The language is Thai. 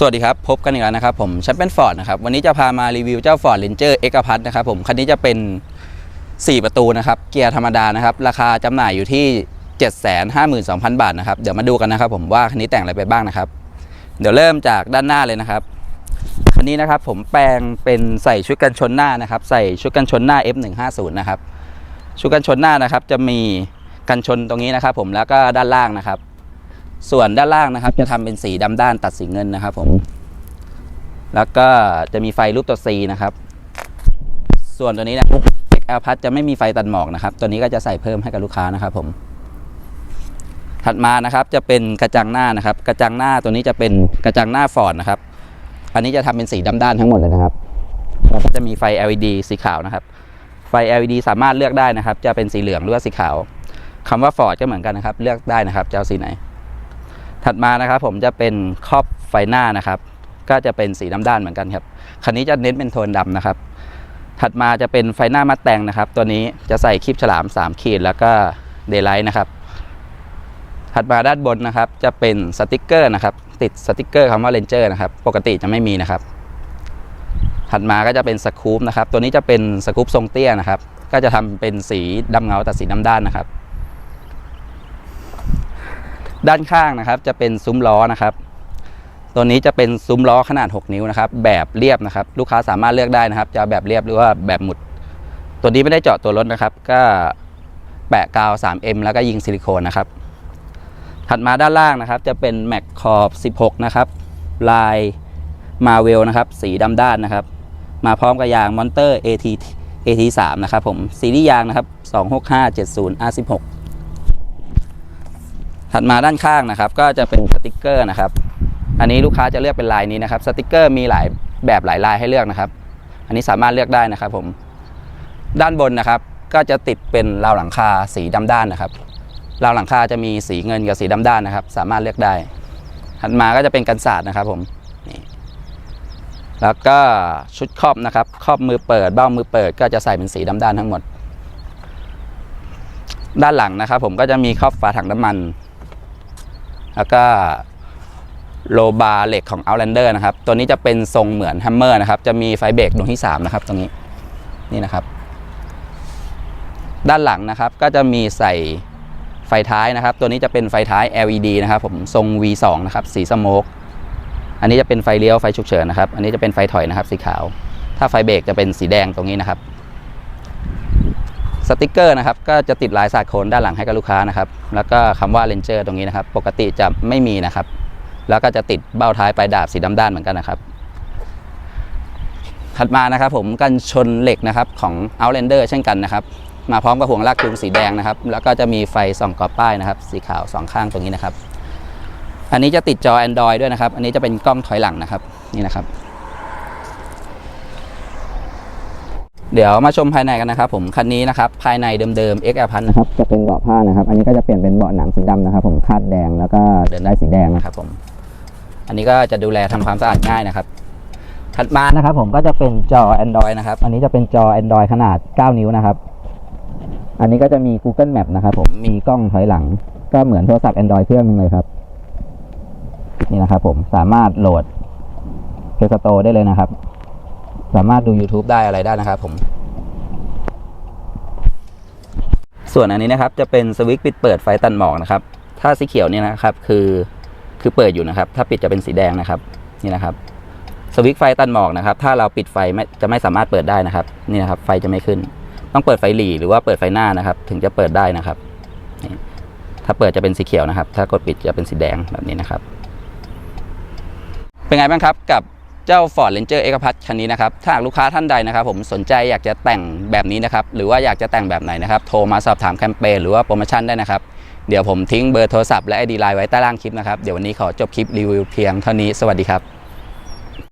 สวัสดีครับ พบกันอีกแล้วนะครับ ผมแชมเปี้ยนฟอร์ดนะครับ วันนี้จะพามารีวิวเจ้า Ford Ranger X พัทนะครับผมคันนี้จะเป็น 4 ประตูนะครับ เกียร์ธรรมดานะครับ ราคาจำหน่ายอยู่ที่ 752,000 บาทนะครับ เดี๋ยวมาดูกันนะครับผมว่าคันนี้แต่งอะไรไปบ้างนะครับ เดี๋ยวเริ่มจากด้านหน้าเลยนะครับ คันนี้นะครับผมแปลงเป็นใส่ชุดกันชนหน้านะครับ ใส่ชุดกันชนหน้า F150 นะครับชุดกันชนหน้านะครับจะมีกันชนตรงนี้นะครับ ผมแล้วก็ด้านล่างนะครับ ส่วนด้านล่างนะครับ จะทำเป็นสีดำด้านตัดสีเงินนะครับ ผม แล้วก็จะมีไฟรูปตัว C นะครับ ส่วนตัวนี้นะครับ XL พัทจะไม่มีไฟตัดหมอกนะครับ ตัวนี้ก็จะใส่เพิ่มให้กับลูกค้านะครับ ผม ถัดมานะครับ จะเป็นกระจังหน้านะครับ กระจังหน้าตัวนี้จะเป็นกระจังหน้าฟอร์ดนะครับ อันนี้จะทำเป็นสีดำด้านทั้งหมดเลยนะครับแล้วก็จะมีไฟ LED สีขาวนะครับ ไฟ LED สามารถเลือกได้นะครับ จะเป็นสีเหลืองหรือว่าสีขาวคำว่าฟอร์ดก็เหมือนกันนะครับ เลือกได้นะครับจะเอาสีไหน ถัดมานะครับผมจะเป็นครอบไฟหน้านะครับ ก็จะเป็นสีดำด้านเหมือนกันครับคันนี้จะเน้นเป็นโทนดำนะครับ ถัดมาจะเป็นไฟหน้ามัดแต่งนะครับ ตัวนี้จะใส่คลิปฉลาม 3 ขีดแล้วก็เดย์ไลท์นะครับ ถัดมาด้านบนนะครับจะเป็นสติกเกอร์นะครับ ติดสติกเกอร์คำว่าเลนเจอร์นะครับ ปกติจะไม่มีนะครับ ถัดมาก็จะเป็นสกู๊ปนะครับ ตัวนี้จะเป็นสกู๊ปทรงเตี้ยนะครับ ก็จะทำเป็นสีดำเงาตัดสีดำด้านนะครับ ด้านข้างนะครับ จะเป็นซุ้มล้อนะครับ ตัวนี้จะเป็นซุ้มล้อขนาด 6 นิ้วนะครับ แบบเรียบนะครับ ลูกค้าสามารถเลือกได้นะครับ จะแบบเรียบหรือว่าแบบหมุด ตัวนี้ไม่ได้เจาะตัวรถนะครับ ก็แปะกาว 3M แล้วก็ยิงซิลิโคนนะครับ ถัดมาด้านล่างนะครับ จะเป็นแม็กขอบ 16 นะครับ ลายมาเวลนะครับ สีดำด้านนะครับ มาพร้อมกับยางมอนเตอร์ AT AT3 นะครับผม ซีรีส์ยางนะครับ 26570 R16 ถัดมาด้านข้างนะครับ ก็จะเป็นสติกเกอร์นะครับ อันนี้ลูกค้าจะเลือกเป็นลายนี้นะครับ สติกเกอร์มีหลายแบบหลายลายให้เลือกนะครับ อันนี้สามารถเลือกได้นะครับ ผม ด้านบนนะครับ ก็จะติดเป็นราวหลังคาสีดำด้านนะครับ ราวหลังคาจะมีสีเงินกับสีดำด้านนะครับ สามารถเลือกได้ ถัดมาก็จะเป็นกันศาสตร์นะครับ ผมนี่แล้วก็ชุดครอบนะครับครอบมือเปิดเบ้ามือเปิด ก็จะใส่เป็นสีดำด้านทั้งหมด ด้านหลังนะครับ ผมก็จะมีครอบฝาถังน้ำมัน แล้วก็โลบาร์เหล็กของ Outlander นะครับ ตัวนี้จะเป็นทรงเหมือนแฮมเมอร์นะครับ จะมีไฟเบรกดวงที่ 3 นะครับ ตรงนี้ นี่นะครับ ด้านหลังนะครับ ก็จะมีใส่ไฟท้ายนะครับ ตัวนี้จะเป็นไฟท้าย LED นะครับ ผม ทรง V2 นะครับ สีสโมกอันนี้จะเป็นไฟเลี้ยว ไฟฉุกเฉินนะครับ อันนี้จะเป็นไฟถอยนะครับ สีขาว ถ้าไฟเบรกจะเป็นสีแดงตรงนี้นะครับ สติกเกอร์นะครับก็จะติดลายสาโคนด้านหลังให้กับลูกค้านะครับแล้วก็คำว่า Ranger ตรงนี้นะครับ ปกติจะไม่มีนะครับ แล้วก็จะติดเบ้าท้ายปลายดาบสีดำด้านเหมือนกันนะครับ ถัดมานะครับ ผมกันชนเหล็กนะครับของ Outlander เช่นกันนะครับ มาพร้อมกับห่วงลากจูงสีแดงนะครับ แล้วก็จะมีไฟส่องกรอบป้ายนะครับ สีขาวสองข้างตรงนี้นะครับ อันนี้จะติดจอ Android ด้วยนะครับ อันนี้จะเป็นกล้องถอยหลังนะครับนี่นะครับ เดี๋ยวมาชมภายในกันนะครับผมคันนี้นะครับภายในเดิมๆ XL พันนะครับจะเป็นเบาะผ้านะครับ อันนี้ก็จะเปลี่ยนเป็นเบาะหนังสีดำนะครับ ผมคาดแดงแล้วก็เดินได้สีแดงนะครับผม อันนี้ก็จะดูแลทำความสะอาดง่ายนะครับ ถัดมานะครับ ผมก็จะเป็นจอ Android นะครับ อันนี้จะเป็นจอ Android ขนาด 9 นิ้วนะครับ อันนี้ก็จะมี Google Map นะครับ ผมมีกล้องถอยหลัง ก็เหมือนโทรศัพท์ Android เครื่องหนึงเลยครับ นี่นะครับ ผมสามารถโหลด Play Store ได้เลยนะครับ สามารถดู YouTube ได้อะไรได้นะครับผม ส่วนอันนี้นะครับจะเป็นสวิตช์ปิดเปิดไฟตัดหมอกนะครับ ถ้าสีเขียวเนี่ยนะครับคือคือเปิดอยู่นะครับ ถ้าปิดจะเป็นสีแดงนะครับนี่นะครับสวิตช์ไฟตัดหมอกนะครับ ถ้าเราปิดไฟไม่จะไม่สามารถเปิดได้นะครับ นี่นะครับ ไฟจะไม่ขึ้น ต้องเปิดไฟหลีหรือว่าเปิดไฟหน้านะครับ ถึงจะเปิดได้นะครับถ้าเปิดจะเป็นสีเขียวนะครับ ถ้ากดปิดจะเป็นสีแดงแบบนี้นะครับ เป็นไงบ้างครับกับ เจ้า Ford Ranger X พัทคันนี้นะครับ ถ้าหากลูกค้าท่านใดนะครับ ผมสนใจอยากจะแต่งแบบนี้นะครับ หรือว่าอยากจะแต่งแบบไหนนะครับ โทรมาสอบถามแคมเปญหรือว่าโปรโมชั่นได้นะครับ เดี๋ยวผมทิ้งเบอร์โทรศัพท์และดีไลน์ไว้ใต้ล่างคลิปนะครับ เดี๋ยววันนี้ขอจบคลิปรีวิวเพียงเท่านี้ สวัสดีครับ